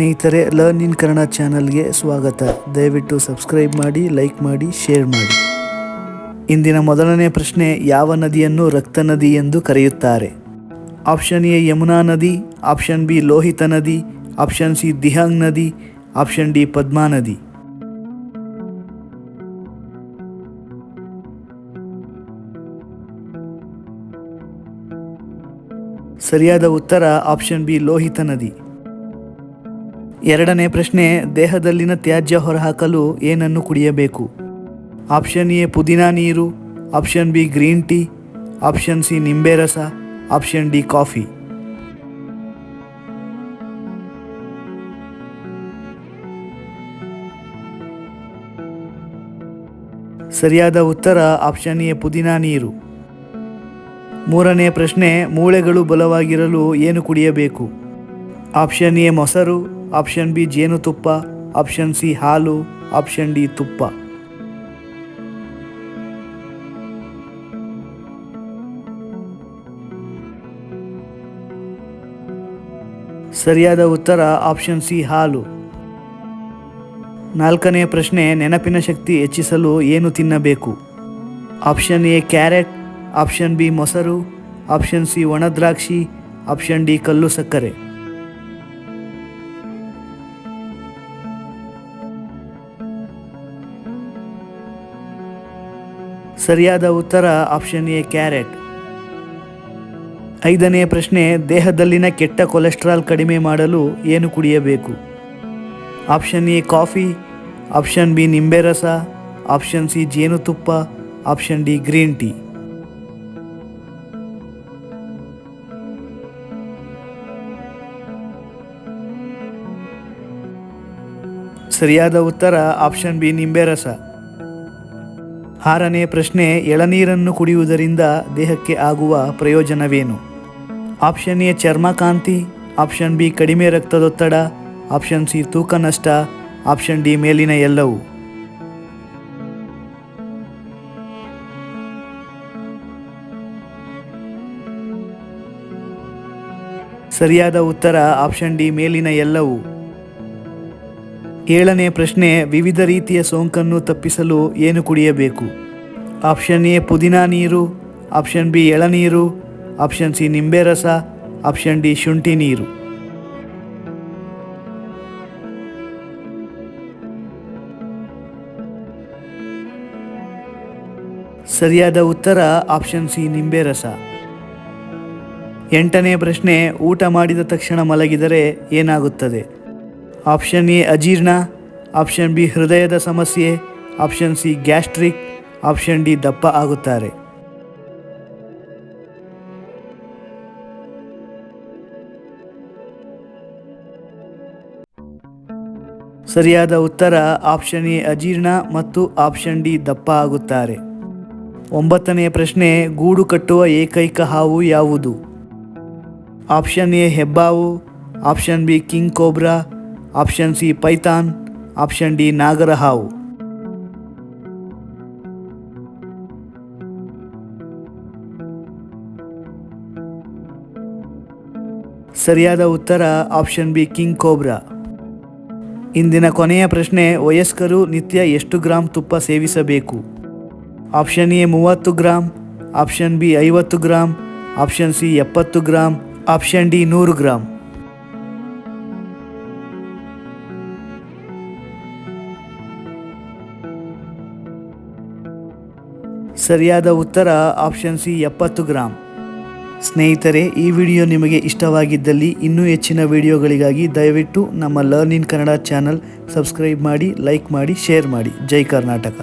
ಸ್ನೇಹಿತರೆ learn in Kannada ಚಾನಲ್ಗೆ ಸ್ವಾಗತ. ದಯವಿಟ್ಟು ಸಬ್ಸ್ಕ್ರೈಬ್ ಮಾಡಿ ಲೈಕ್ ಮಾಡಿ ಶೇರ್ ಮಾಡಿ. ಇಂದಿನ ಮೊದಲನೇ ಪ್ರಶ್ನೆ, ಯಾವ ನದಿಯನ್ನು ರಕ್ತ ನದಿ ಎಂದು ಕರೆಯುತ್ತಾರೆ? ಆಪ್ಷನ್ ಎ ಯಮುನಾ ನದಿ ಆಪ್ಷನ್ ಬಿ ಲೋಹಿತ ನದಿ ಆಪ್ಷನ್ ಸಿ ದಿಹಾಂಗ್ ನದಿ ಆಪ್ಷನ್ ಡಿ ಪದ್ಮಾ ನದಿ. ಸರಿಯಾದ ಉತ್ತರ ಆಪ್ಷನ್ ಬಿ ಲೋಹಿತ ನದಿ. ಎರಡನೇ ಪ್ರಶ್ನೆ, ದೇಹದಲ್ಲಿನ ತ್ಯಾಜ್ಯ ಹೊರಹಾಕಲು ಏನನ್ನು ಕುಡಿಯಬೇಕು? ಆಪ್ಷನ್ ಎ, ಪುದೀನಾ ನೀರು, option B, green tea, option C, ನಿಂಬೆ ರಸ, ಆಪ್ಷನ್ ಡಿ, ಕಾಫಿ. ಸರಿಯಾದ ಉತ್ತರ, ಆಪ್ಷನ್ ಎ, ಪುದೀನಾ ನೀರು. ಮೂರನೇ ಪ್ರಶ್ನೆ, ಮೂಳೆಗಳು ಬಲವಾಗಿರಲು ಏನು ಕುಡಿಯಬೇಕು? ಆಪ್ಷನ್ ಎ, ಮೊಸರು ಆಪ್ಷನ್ ಬಿ ಜೇನುತುಪ್ಪ ಆಪ್ಷನ್ ಸಿ ಹಾಲು. ಆಪ್ಷನ್ ಡಿ ತುಪ್ಪ. ಸರಿಯಾದ ಉತ್ತರ ಆಪ್ಷನ್ ಸಿ ಹಾಲು. ನಾಲ್ಕನೇ ಪ್ರಶ್ನೆ, ನೆನಪಿನ ಶಕ್ತಿ ಹೆಚ್ಚಿಸಲು ಏನು ತಿನ್ನಬೇಕು? Option A carrot option B ಮೊಸರು. ಆಪ್ಷನ್ ಸಿ ಒಣದ್ರಾಕ್ಷಿ ಆಪ್ಷನ್ ಡಿ ಕಲ್ಲು ಸಕ್ಕರೆ. ಸರಿಯಾದ ಉತ್ತರ ಆಪ್ಷನ್ ಎ, ಕ್ಯಾರೆಟ್. ಐದನೆಯ ಪ್ರಶ್ನೆ, ದೇಹದಲ್ಲಿನ ಕೆಟ್ಟ ಕೊಲೆಸ್ಟ್ರಾಲ್ ಕಡಿಮೆ ಮಾಡಲು ಏನು ಕುಡಿಯಬೇಕು? Option A, coffee. Option B, ನಿಂಬೆ ರಸ. ಆಪ್ಷನ್ ಸಿ, ಜೇನುತುಪ್ಪ. Option D, green tea. ಸರಿಯಾದ ಉತ್ತರ ಆಪ್ಷನ್ ಬಿ, ನಿಂಬೆ ರಸ. ಆರನೇ ಪ್ರಶ್ನೆ, ಎಳನೀರನ್ನು ಕುಡಿಯುವುದರಿಂದ ದೇಹಕ್ಕೆ ಆಗುವ ಪ್ರಯೋಜನವೇನು? ಆಪ್ಷನ್ ಎ, ಚರ್ಮಕಾಂತಿ, ಆಪ್ಷನ್ ಬಿ, ಕಡಿಮೆ ರಕ್ತದೊತ್ತಡ, ಆಪ್ಷನ್ ಸಿ, ತೂಕ ನಷ್ಟ, ಆಪ್ಷನ್ ಡಿ, ಮೇಲಿನ ಎಲ್ಲವೂ. ಸರಿಯಾದ ಉತ್ತರ, ಆಪ್ಷನ್ ಡಿ, ಮೇಲಿನ ಎಲ್ಲವೂ. ಏಳನೇ ಪ್ರಶ್ನೆ, ವಿವಿಧ ರೀತಿಯ ಸೋಂಕನ್ನು ತಪ್ಪಿಸಲು ಏನು ಕುಡಿಯಬೇಕು? ಆಪ್ಷನ್ ಎ, ಪುದೀನಾ ನೀರು, ಆಪ್ಷನ್ ಬಿ ಎಳನೀರು ಆಪ್ಷನ್ ಸಿ, ನಿಂಬೆ ರಸ, ಆಪ್ಷನ್ ಡಿ, ಶುಂಠಿ ನೀರು. ಸರಿಯಾದ ಉತ್ತರ, ಆಪ್ಷನ್ ಸಿ, ನಿಂಬೆ ರಸ. ಎಂಟನೇ ಪ್ರಶ್ನೆ, ಊಟ ಮಾಡಿದ ತಕ್ಷಣ ಮಲಗಿದರೆ ಏನಾಗುತ್ತದೆ? ಆಪ್ಷನ್ ಎ ಅಜೀರ್ಣ ಆಪ್ಷನ್ ಬಿ ಹೃದಯದ ಸಮಸ್ಯೆ option C gastric option D ದಪ್ಪ ಆಗುತ್ತಾರೆ ಸರಿಯಾದ ಉತ್ತರ ಆಪ್ಷನ್ ಎ ಅಜೀರ್ಣ ಮತ್ತು ಆಪ್ಷನ್ ಡಿ ದಪ್ಪ ಆಗುತ್ತಾರೆ ಒಂಬತ್ತನೆಯ ಪ್ರಶ್ನೆ, ಗೂಡು ಕಟ್ಟುವ ಏಕೈಕ ಹಾವು ಯಾವುದು? Option A ಹೆಬ್ಬಾವು option B king cobra option C python, option D ನಾಗರಹಾವು. ಸರಿಯಾದ ಉತ್ತರ ಆಪ್ಷನ್ ಬಿ ಕಿಂಗ್ ಕೋಬ್ರಾ. ಇಂದಿನ ಕೊನೆಯ ಪ್ರಶ್ನೆ, ವಯಸ್ಕರು ನಿತ್ಯ ಎಷ್ಟು ಗ್ರಾಂ ತುಪ್ಪ ಸೇವಿಸಬೇಕು? ಆಪ್ಷನ್ ಎ ಮೂವತ್ತು ಗ್ರಾಂ, ಆಪ್ಷನ್ ಬಿ ಐವತ್ತು ಗ್ರಾಂ, ಆಪ್ಷನ್ ಸಿ ಎಪ್ಪತ್ತು ಗ್ರಾಂ, ಆಪ್ಷನ್ ಡಿ ನೂರು ಗ್ರಾಂ. ಸರಿಯಾದ ಉತ್ತರ ಆಪ್ಷನ್ ಸಿ ಎಪ್ಪತ್ತು ಗ್ರಾಮ್ ಸ್ನೇಹಿತರೆ, ಈ ವಿಡಿಯೋ ನಿಮಗೆ ಇಷ್ಟವಾಗಿದ್ದಲ್ಲಿ ಇನ್ನೂ ಹೆಚ್ಚಿನ ವಿಡಿಯೋಗಳಿಗಾಗಿ ದಯವಿಟ್ಟು ನಮ್ಮ ಲರ್ನ್ ಕನ್ನಡ ಚಾನಲ್ ಸಬ್ಸ್ಕ್ರೈಬ್ ಮಾಡಿ, ಲೈಕ್ ಮಾಡಿ, ಶೇರ್ ಮಾಡಿ. ಜೈ ಕರ್ನಾಟಕ.